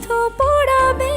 শুধু পড়াবে।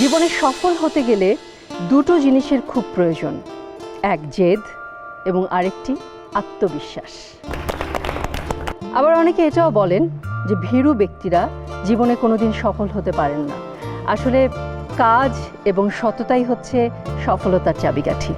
জীবনে সফল হতে গেলে দুটো জিনিসের খুব প্রয়োজন, এক জেদ এবং আরেকটি আত্মবিশ্বাস। আবার অনেকে এটাও বলেন যে ভীরু ব্যক্তিরা জীবনে কোনোদিন সফল হতে পারেন না। আসলে কাজ এবং সততাই হচ্ছে সফলতার চাবিকাঠি।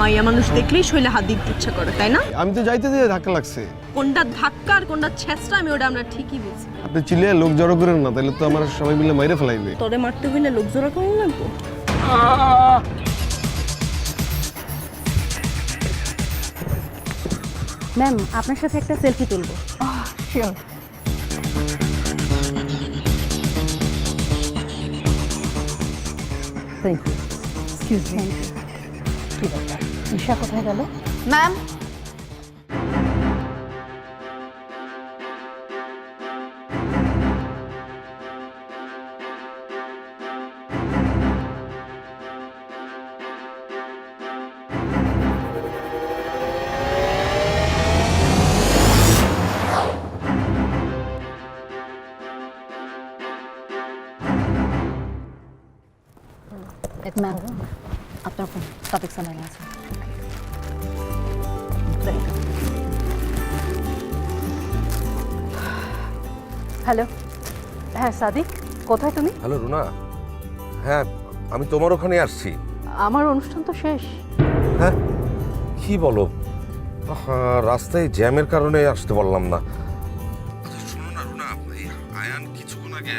মাইয়া মানুষ দেখলেই শৈলে হাত দিতে ইচ্ছা করে তাই না? আমি তো যাইতে দিয়ে ধাক্কা লাগছে। কোনটা ধাক্কা আর কোনটা ছেঁচড়া আমি ওটা আমরা ঠিকই বুঝি আপনি চিল্লিয়ে লোক জড়ো করেন না তাহলে তো আমার সবাই মিলে মাইরে ফেলাইবে। তোরে মারতে হইলে লোক জোড়া কেমন লাগবো? ম্যাম আপনার সাথে একটা সেলফি তুলবো। Sure thank you excuse me কি ব্যাপার? ঈশা কোথায় গেল? ম্যাম ম্যাম আপনার ফোন টপিক সামনে আছে হ্যালো হ্যাঁ সাদিক কোথায় তুমি? হ্যালো রুনা হ্যাঁ আমি তোমার ওখানে আসছি। আমার অনুষ্ঠান তো শেষ। হ্যাঁ? কি বলো? রাস্তায় জ্যামের কারণে আসতে পারলাম না। শোনো না রুনা আয়ান কিছুক্ষণ আগে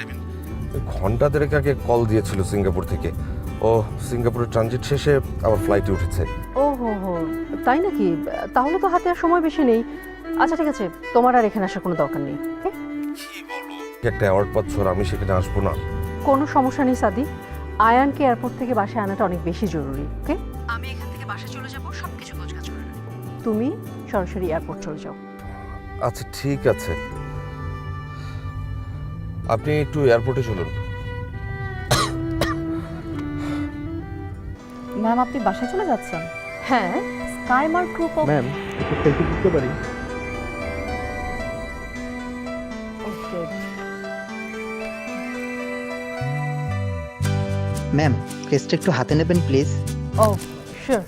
ঘণ্টা দেড়েক আগে কল দিয়েছিল সিঙ্গাপুর থেকে। ও সিঙ্গাপুরের ট্রানজিট শেষে আবার ফ্লাইটে উঠেছে। ও হো হো তাই নাকি? তাহলে তো হাতে আর সময় বেশি নেই। আচ্ছা ঠিক আছে তোমার আর এখানে আসার কোনো দরকার নেই? একটা অ্যাওয়ার্ড পাচ্ছ আর আমি সেখানে আসব না। কোনো সমস্যা নেই সাদি। আয়ানকে এয়ারপোর্ট থেকে বাসায় আনাটা অনেক বেশি জরুরি ওকে? আমি এখান থেকে বাসায় চলে যাব সব কিছু গোছগাছ করে তুমি সরাসরি এয়ারপোর্ট চলে যাও। আচ্ছা ঠিক আছে। আপনি একটু এয়ারপোর্টে চলুন। ম্যাম আপনি বাসায় চলে যাচ্ছেন? হ্যাঁ। স্কাইমার গ্রুপ অফ ম্যাম একটু সেলফি তুলতে পারি ম্যাম কেসটা একটু হাতে নেবেন প্লিজ ও শিওর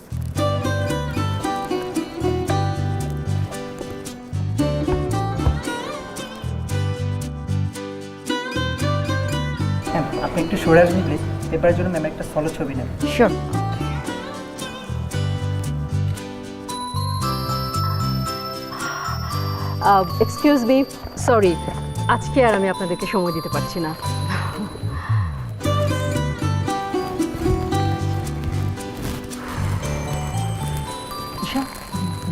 ম্যাম আপনি একটু সরে আসবেন প্লিজ পেপারের জন্য ম্যাম একটা সলো ছবি নেন শিওর এক্সকিউজ মি সরি আজকে আর আমি আপনাদেরকে সময় দিতে পারছি না।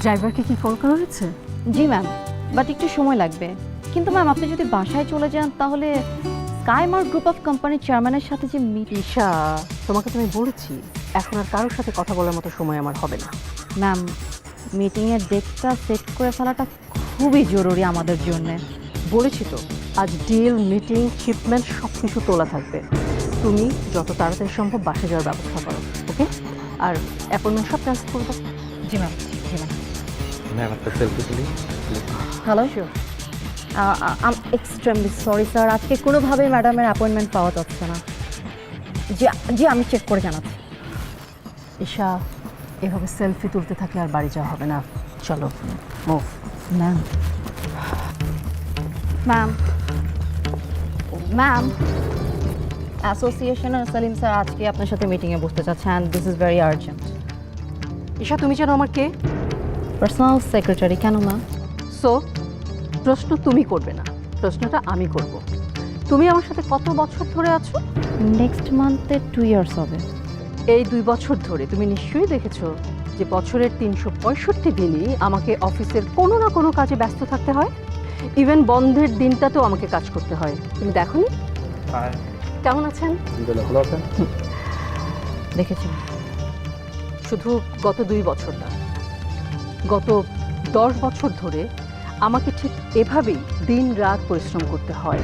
ড্রাইভারকে কি কল করা হয়েছে? জি ম্যাম বাট একটু সময় লাগবে। কিন্তু ম্যাম আপনি যদি বাসায় চলে যান তাহলে স্কাইমার গ্রুপ অফ কোম্পানির চেয়ারম্যানের সাথে যে মিটিং ঈশা তোমাকে তো আমি বলেছি এখন আর কারোর সাথে কথা বলার মতো সময় আমার হবে না। ম্যাম মিটিংয়ের ডেটটা সেট করে ফেলাটা খুবই জরুরি আমাদের জন্য। বলেছি তো আজ ডিল মিটিং শিপমেন্ট সব কিছু তোলা থাকবে। তুমি যত তাড়াতাড়ি সম্ভব বাসে যাওয়ার ব্যবস্থা করো ওকে? আর অ্যাপয়েন্টমেন্ট সব ক্যান্সেল করে দাও। জি ম্যাম জি ম্যাম। ম্যাম একটা সেলফি তুলি hello sure um extremely sorry sir আজকে কোনোভাবেই ম্যাডামের অ্যাপয়েন্টমেন্ট পাওয়া যাচ্ছে না। জি জি আমি চেক করে জানাচ্ছি। ঈশা এভাবে সেলফি তুলতে থাকলে আর বাড়ি যাওয়া হবে না। চলো মুভ ম্যাম ম্যাম ম্যাম অ্যাসোসিয়েশনের সালিম স্যার আজকে আপনার সাথে মিটিংয়ে বসতে চাচ্ছে and this is very urgent Isha তুমি জানো আমার কে? পার্সোনাল সেক্রেটারি কেন ম্যাম সো প্রশ্ন তুমি করবে না প্রশ্নটা আমি করব। তুমি আমার সাথে কত বছর ধরে আছো? নেক্সট মান্থে টু ইয়ার্স হবে। এই দুই বছর ধরে তুমি নিশ্চয়ই দেখেছ যে বছরের তিনশো পঁয়ষট্টি দিনই আমাকে অফিসের কোনো না কোনো কাজে ব্যস্ত থাকতে হয়। ইভেন বন্ধের দিনটাতেও আমাকে কাজ করতে হয়। তুমি দেখোনি? আর কেমন আছেন? আছেন? দেখেছি। শুধু গত দুই বছর না গত দশ বছর ধরে আমাকে ঠিক এভাবেই দিন রাত পরিশ্রম করতে হয়।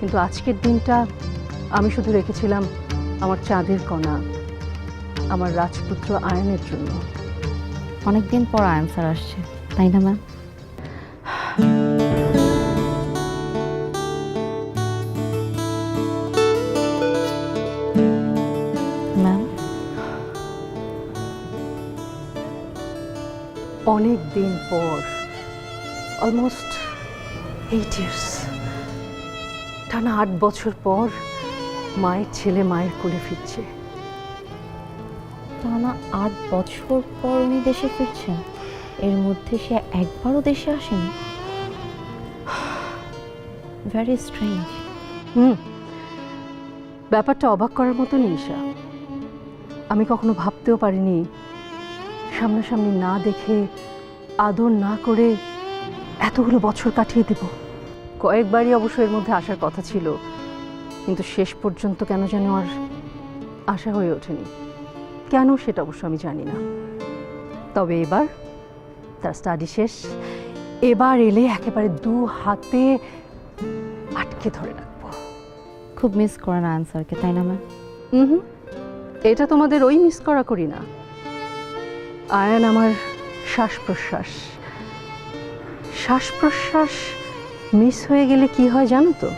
কিন্তু আজকের দিনটা আমি শুধু রেখেছিলাম আমার চাঁদের কণা। আমার রাজপুত্র আয়নের জন্য। অনেক দিন পর আনসার আসছে, তাই না ম্যাম? অনেক দিন পর অলমোস্ট এইট ইয়ার্স টানা আট বছর পর মায়ের ছেলে মায়ের কোলে ফিরছে। টানা আট বছর পর উনি দেশে ফিরছেন। এর মধ্যে সে একবারও দেশে আসেনি। Very strange hmm. ব্যাপারটা অবাক করার মতনই, ঈশা। আমি কখনো ভাবতেও পারিনি সামনাসামনি না দেখে, আদর না করে এতগুলো বছর কাটিয়ে দেব। কয়েকবারই অবশ্য এর মধ্যে আসার কথা ছিল, কিন্তু শেষ পর্যন্ত কেন যেন আর আশা হয়ে ওঠেনি। কেন সেটা অবশ্য আমি জানি না। তবে এবার তার স্টাডি শেষ। এবার এলে একেবারে দু হাতে আটকে ধরে রাখব। খুব মিস করেন আনসারকে তাই না ম্যাম হুম। এটা তোমাদের ওই মিস করা করি না। আয়ান আমার শ্বাস প্রশ্বাস শ্বাস প্রশ্বাস মিস হয়ে গেলে কি হয় জানো তো?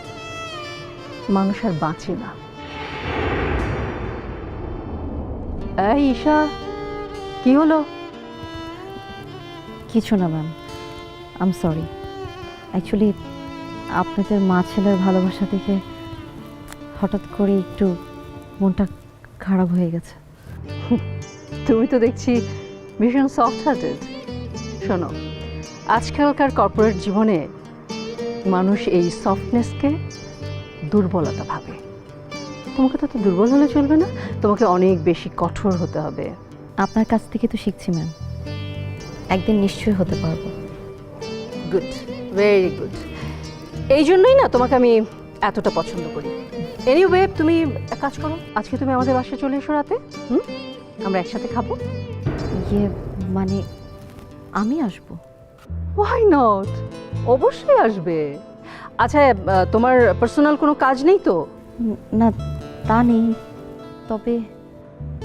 মানুষ আর বাঁচে না। এই ঈশা কি হলো? কিছু না ম্যাম আম সরি অ্যাকচুয়ালি আপনাদের মা ছেলের ভালোবাসা দেখে হঠাৎ করে একটু মনটা খারাপ হয়ে গেছে। তুমি তো দেখছি ভীষণ সফট হার্টেড শোনো আজকালকার কর্পোরেট জীবনে মানুষ এই সফটনেসকে দুর্বলতা ভাবে। তোমাকে তো দুর্বল হলে চলবে না? তোমাকে অনেক বেশি কঠোর হতে হবে। আপনার কাছ থেকে তো শিখছি ম্যাম একদিন নিশ্চয়ই হতে পারব। গুড ভেরি গুড এই জন্যই না তোমাকে আমি এতটা পছন্দ করি। এনিওয়ে তুমি এক কাজ করো আজকে তুমি আমাদের বাসায় চলে এসো রাতে হুম? আমরা একসাথে খাব। ইয়ে মানে আমি আসব? ওয়াই নট অবশ্যই আসবে। আচ্ছা তোমার পার্সোনাল কোনো কাজ নেই তো? না তা নেই। তবে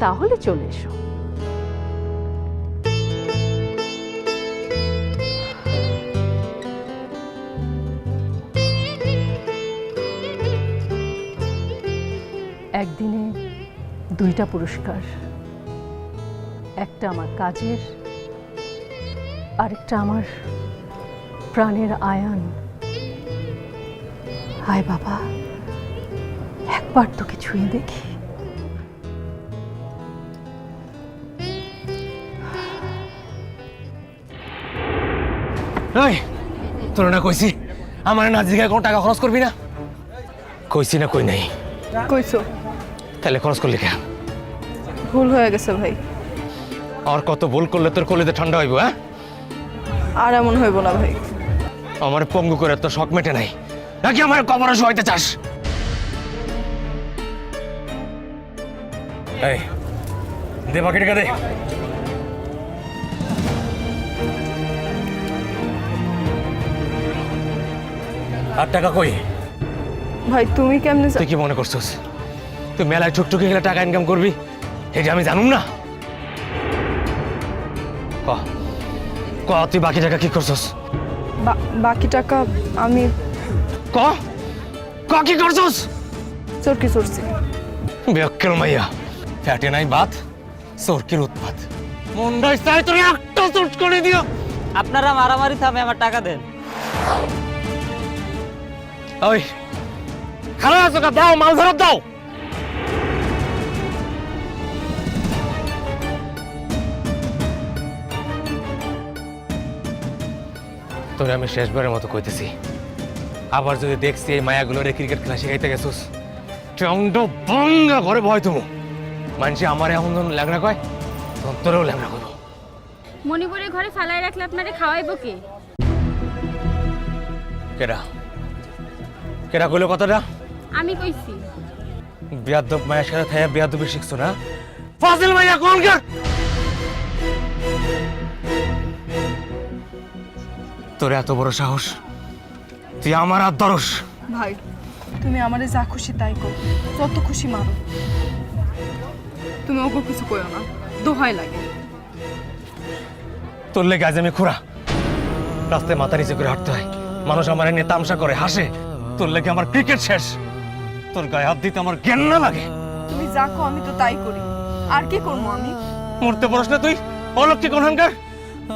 তাহলে চলে এসো। একদিনে দুইটা পুরস্কার, একটা আমার কাজের, আরেকটা আমার প্রাণের আয়ান। হায় বাবা। একবার তোকে ছুঁয়ে দেখি। এই তোর না কইছি আমার না জিগায় কোনো টাকা খরচ করবি না? কইছি না কই নাই? কইছো? তাহলে খরচ করলি কেন? ভুল হয়ে গেছে ভাই। আর কত ভুল করলে তোর কলিতে ঠান্ডা হইব হ্যাঁ? আর এমন হইব না ভাই। আমার পঙ্গু করে তোর শখ মেটে নাই। নাকি আমার কবরে শোয়াইতে চাস? এই দে বাকি টাকা দে। আর টাকা কই? ভাই তুমি কেমনে তুই কি মনে করছিস? তুই মেলায় ঠুকঠুকি গেলে টাকা ইনকাম করবি? এটা আমি জানুম না। ক ক তুই বাকি টাকা কি করছস? বা- বাকি টাকা আমি ক? ক কি করছস? চরকি চড়ছি। বেক্কেল মাইয়া। ফ্যাটে নাই বাত সরকির উৎপাত। মন্ডাই চাই তোর একটা চুট করে দিও। আপনারা মারামারি থামে আমার টাকা দেন। ওই খারাপ আছো দাও মাল ধরত দাও। তোরে আমি শেষবারের মতো কইতেছি। আবার যদি দেখছি এই মায়াগুলোরে ক্রিকেট খেলা শিখাইতে গেছিস টন্ড বঙ্গা ঘরে ভয় তুমি। মানুষে আমার এমন ধরুন ল্যাংরা কয়? তখন তোরেও ল্যাংরা করব মণিপুরের ঘরে ফালাই রাখলে আপনারে খাওয়াইবো কে? কেডা? কেডা কইলো কথাটা? আমি কইছি। বিয়াদব মায়ের সাথে থাইয়া বিয়াদবি শিখছো না? ফাজিল মাইয়া কোন গা তোর এত বড় সাহস? তুই আমার আর দরস ভাই তুমি আমারে যা খুশি তাই করো যত খুশি মারো। তুমি ওগো কিছু কইও না। দোহাই লাগে। তোর লেগে আজ আমি খুড়া। রাস্তায় মাথা নিচে করে হাঁটতে হয়। মানুষ আমার নিয়ে তামসা করে হাসে। তোর লেগে আমার ক্রিকেট শেষ। তোর গায়ে হাত দিতে আমার জ্ঞান না লাগে। তুমি যা কো আমি তো তাই করি। আর কি করব আমি? মরতে পারস না তুই? অলক্ষী কোনখানকার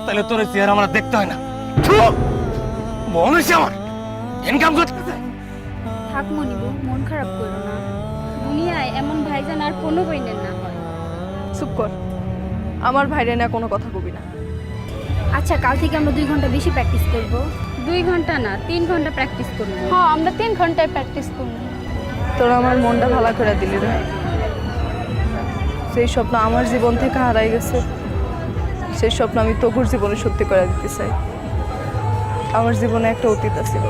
তাহলে তোর চেহারা আমার দেখতে হয় না। মন হয়েছে আমার। ইনকাম করতে থাক মনিব মন খারাপ করো না। দুনিয়ায় এমন ভাইজান আর কোনো বইনের না। চুপ কর। আমার ভাইরে না কোনো কথা কবি না। আচ্ছা কাল থেকে আমরা দুই ঘণ্টা বেশি প্র্যাকটিস করব। দুই ঘণ্টা না তিন ঘণ্টা প্র্যাকটিস করব। হ্যাঁ আমরা তিন ঘন্টায় প্র্যাকটিস করব। তোরা আমার মনটা ভালো করে দিলি রে। সেই স্বপ্ন আমার জীবন থেকে হারাই গেছে। সেই স্বপ্ন আমি তোকুর জীবনে সত্যি করে দিতে চাই। আমার জীবনে একটা অতীত ছিল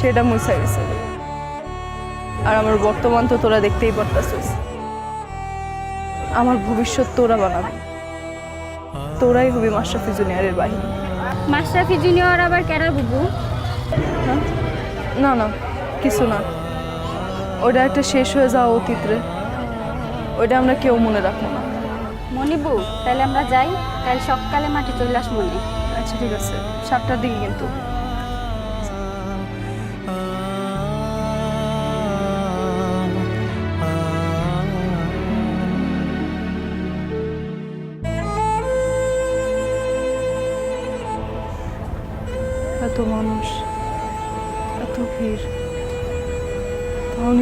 সেটা মুছাই গেছে। আর আমার বর্তমান তো তোরা দেখতেই পারতাছিস। আমার ভবিষ্যৎ তোরা বানাবি। তোরাই হবি মাশরাফি জুনিয়রের বাহিনী। মাশরাফি জুনিয়র আবার কেরা বুবু? না না কিছু না। ওটা একটা শেষ হয়ে যাওয়া অতীত রে। ওইটা আমরা কেউ মনে রাখব না। মনিবু তাহলে আমরা যাই। কাল সকালে মাটি চলে আস মনে। আচ্ছা ঠিক আছে। সাতটার দিকে কিন্তু।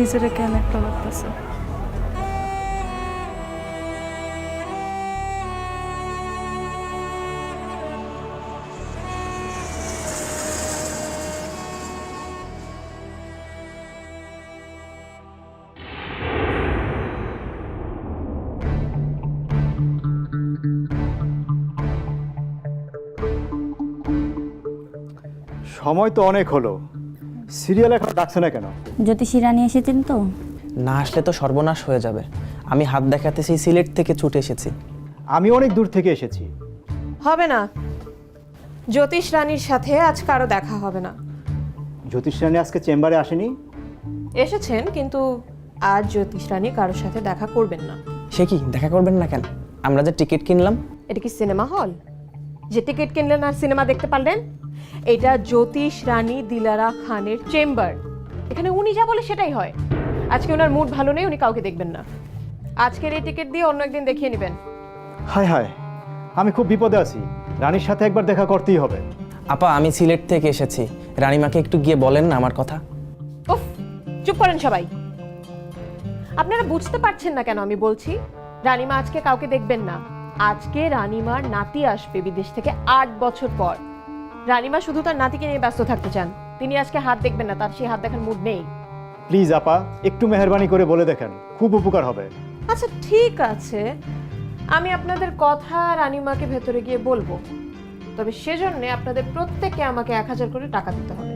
নিজেরা কেন একটা লাগতেছে? সময় তো অনেক হলো। সিরিয়াল এখন ডাকছে না কেন? জ্যোতিষী রানী এসেছেন তো? না আসলে তো সর্বনাশ হয়ে যাবে। আমি হাত দেখাতে সেই সিলেট থেকে ছুটে এসেছি। আমি অনেক দূর থেকে এসেছি। হবে না। জ্যোতিষ রানীর সাথে আজ কারও দেখা হবে না। জ্যোতিষ রানী আজকে চেম্বারে আসেনি? এসেছেন কিন্তু আজ জ্যোতিষ রানী কারোর সাথে দেখা করবেন না। সে কি দেখা করবেন না কেন? আমরা যে টিকিট কিনলাম। এটা কি সিনেমা হল? যে টিকিট কিনলেন আর সিনেমা দেখতে পারলেন? এটা জ্যোতিষ রানী দিলারা খানের চেম্বার। এখানে উনি যা বলে সেটাই হয়। আজকে ওনার মুড ভালো নেই উনি কাউকে দেখবেন না। আজকের এই টিকিট দিয়ে অন্য একদিন দেখিয়ে নেবেন। হায় হায় আমি খুব বিপদে আছি। রানীর সাথে একবার দেখা করতেই হবে। আপা আমি সিলেট থেকে এসেছি। রানীমাকে একটু গিয়ে বলেন না আমার কথা। উফ চুপ করেন সবাই। আপনারা বুঝতে পারছেন না কেন আমি বলছি রানীমা আজকে কাউকে দেখবেন না। আজকে রানীমার নাতি আসবে বিদেশ থেকে আট বছর পর। রানীমা শুধু তার নাতিকে নিয়ে ব্যস্ত থাকতে চান। তিনি আজকে হাত দেখবেন না তার সেই হাত দেখার মুড নেই। প্লিজ আপা একটু মেহরবানি করে বলে দেখেন খুব উপকার হবে। আচ্ছা ঠিক আছে। আমি আপনাদের কথা রানীমাকে ভেতরে গিয়ে বলব। তবে সেজন্য আপনাদের প্রত্যেককে আমাকে এক হাজার করে টাকা দিতে হবে।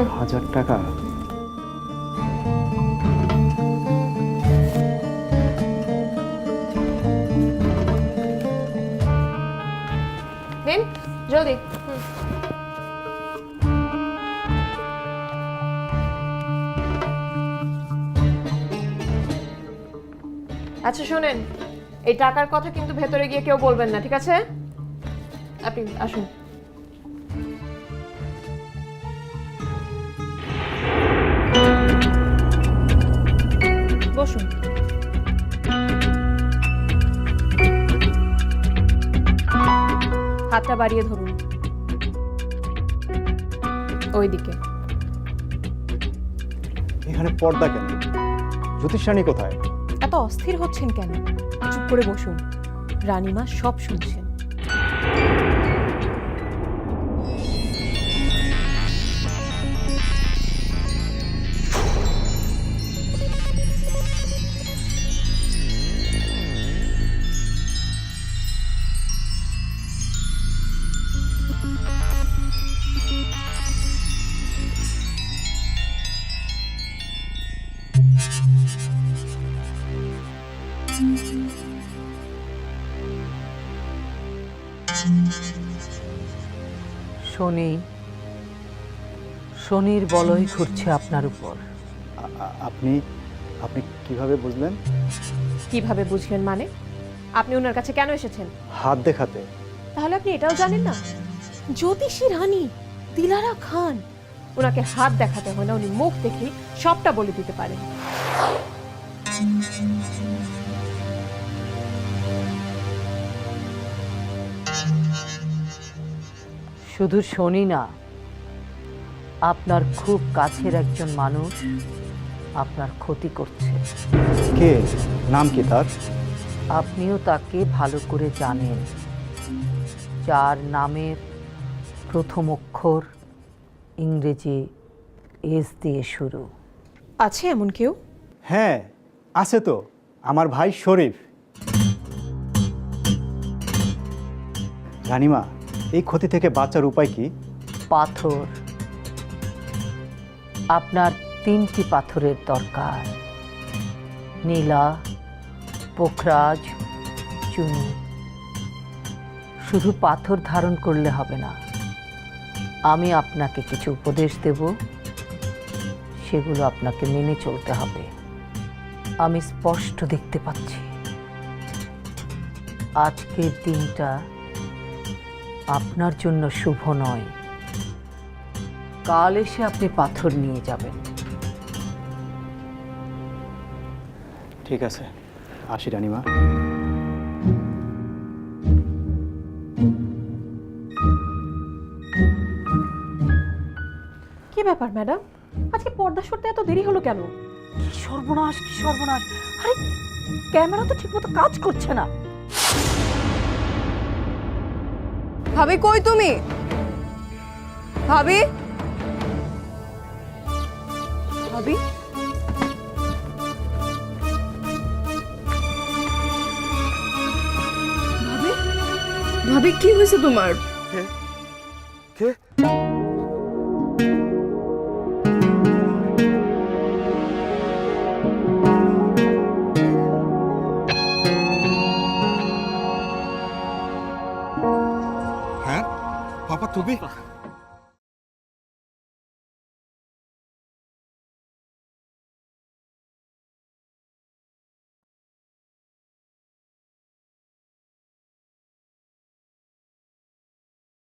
এক হাজার টাকা? দিন, জলদি। আচ্ছা শোনেন, এই টাকার কথা কিন্তু ভেতরে গিয়ে কেউ বলবেন না, ঠিক আছে? আপনি আসুন। বাড়িয়ে ধরুন। ওইদিকে। এখানে পর্দা কেন? জ্যোতিষানি কোথায়? এত অস্থির হচ্ছেন কেন? চুপ করে বসুন। রানীমা সব শুনছেন শনি শনির বলয় ঘুরছে আপনার উপর। আপনি আপনি কীভাবে বুঝলেন? কীভাবে বুঝলেন মানে? আপনি ওনার কাছে কেন এসেছেন? হাত দেখাতে। তাহলে আপনি এটাও জানেন না? জ্যোতিষী রানী দিলারা খান। ওনাকে হাত দেখাতে হয় না উনি মুখ দেখেই সবটা বলে দিতে পারেন। শুধু শনি না আপনার খুব কাছের একজন মানুষ আপনার ক্ষতি করছে। কে? নাম কি তার? আপনিও তাকে ভালো করে জানেন। যার নামের প্রথম অক্ষর ইংরেজি এস দিয়ে শুরু। আছে এমন কেউ? হ্যাঁ আছে তো। আমার ভাই শরীফ। রানিমা এই ক্ষতি থেকে বাঁচার উপায় কি? পাথর। আপনার তিনটি পাথরের দরকার। নীলা, পোখরাজ, চুনি। শুধু পাথর ধারণ করলে হবে না। আমি আপনাকে কিছু উপদেশ দেব। সেগুলো আপনাকে মেনে চলতে হবে। আমি স্পষ্ট দেখতে পাচ্ছি। আজকের দিনটা আপনার জন্য শুভ নয়। কাল এসে আপনি পাথর নিয়ে যাবেন। ঠিক আছে। আসি রানিমা। কি ব্যাপার ম্যাডাম? আজকে পর্দা সরতে এত দেরি হলো কেন? কি সর্বনাশ কি সর্বনাশ। আরে ক্যামেরা তো ঠিকমতো কাজ করছে না। ভাবি কই তুমি? ভাবি? ভাবি? ভাবি? কি হয়েছে তোমার? হ্যাঁ পাপা তুমি